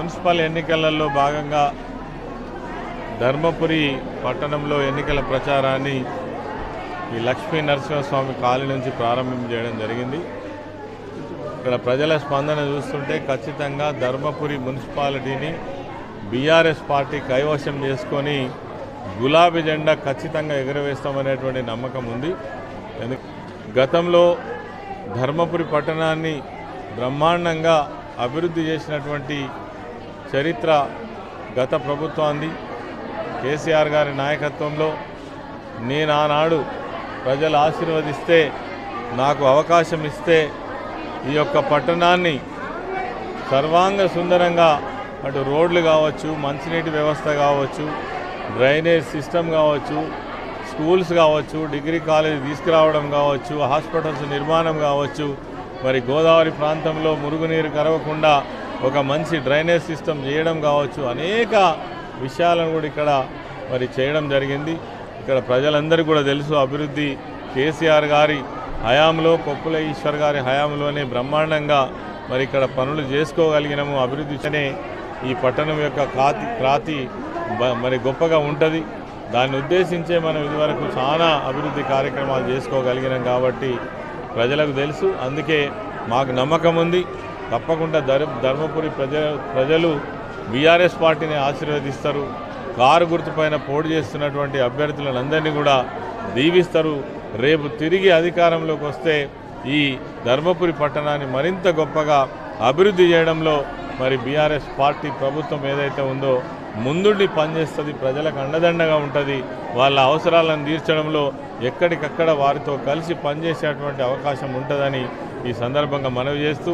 Municipal ఎన్నికలలో భాగంగా ధర్మపురి పట్టణంలో ఎన్నికల ప్రచారాన్ని ఈ లక్ష్మీ నరసింహస్వామి కాలనీ నుంచి ప్రారంభం చేయడం జరిగింది. ఇక్కడ ప్రజల స్పందన చూస్తుంటే ఖచ్చితంగా ధర్మపురి మున్సిపాలిటీని బీఆర్ఎస్ పార్టీ కైవశం చేసుకొని గులాబీ జెండా ఖచ్చితంగా ఎగురవేస్తామనేటువంటి నమ్మకం ఉంది. గతంలో ధర్మపురి పట్టణాన్ని బ్రహ్మాండంగా అభివృద్ధి చేసినటువంటి చరిత్ర గత ప్రభుత్వాన్ని కేసీఆర్ గారి నాయకత్వంలో నేను ఆనాడు ప్రజలు ఆశీర్వదిస్తే నాకు అవకాశం ఇస్తే ఈ యొక్క పట్టణాన్ని సర్వాంగ సుందరంగా అటు రోడ్లు కావచ్చు మంచినీటి వ్యవస్థ కావచ్చు డ్రైనేజ్ సిస్టమ్ కావచ్చు స్కూల్స్ కావచ్చు డిగ్రీ కాలేజ్ తీసుకురావడం కావచ్చు హాస్పిటల్స్ నిర్మాణం కావచ్చు మరి గోదావరి ప్రాంతంలో మురుగునీరు కరవకుండా ఒక మంచి డ్రైనేజ్ సిస్టమ్ చేయడం కావచ్చు అనేక విషయాలను కూడా ఇక్కడ మరి చేయడం జరిగింది. ఇక్కడ ప్రజలందరికీ కూడా తెలుసు అభివృద్ధి. కేసీఆర్ గారి హయాంలో కొప్పుల ఈశ్వర్ గారి హయాంలోనే బ్రహ్మాండంగా మరి ఇక్కడ పనులు చేసుకోగలిగినాము. అభివృద్ధినే ఈ పట్టణం యొక్క కాతి క్రాతి మరి గొప్పగా ఉంటుంది. దాన్ని ఉద్దేశించే మనం ఇదివరకు చాలా అభివృద్ధి కార్యక్రమాలు చేసుకోగలిగినాం కాబట్టి ప్రజలకు తెలుసు. అందుకే మాకు నమ్మకం ఉంది. తప్పకుండా ధర్ ధర్మపురి ప్రజ ప్రజలు బీఆర్ఎస్ పార్టీని ఆశీర్వదిస్తారు. కారు గుర్తుపైన పోటీ చేస్తున్నటువంటి అభ్యర్థులందరినీ కూడా దీవిస్తారు. రేపు తిరిగి అధికారంలోకి వస్తే ఈ ధర్మపురి పట్టణాన్ని మరింత గొప్పగా అభివృద్ధి చేయడంలో మరి బీఆర్ఎస్ పార్టీ ప్రభుత్వం ఏదైతే ఉందో ముందుండి పనిచేస్తుంది ప్రజలకు అండదండగా ఉంటుంది వాళ్ళ అవసరాలను తీర్చడంలో ఎక్కడికక్కడ వారితో కలిసి పనిచేసేటువంటి అవకాశం ఉంటుందని ఈ సందర్భంగా మనవి చేస్తూ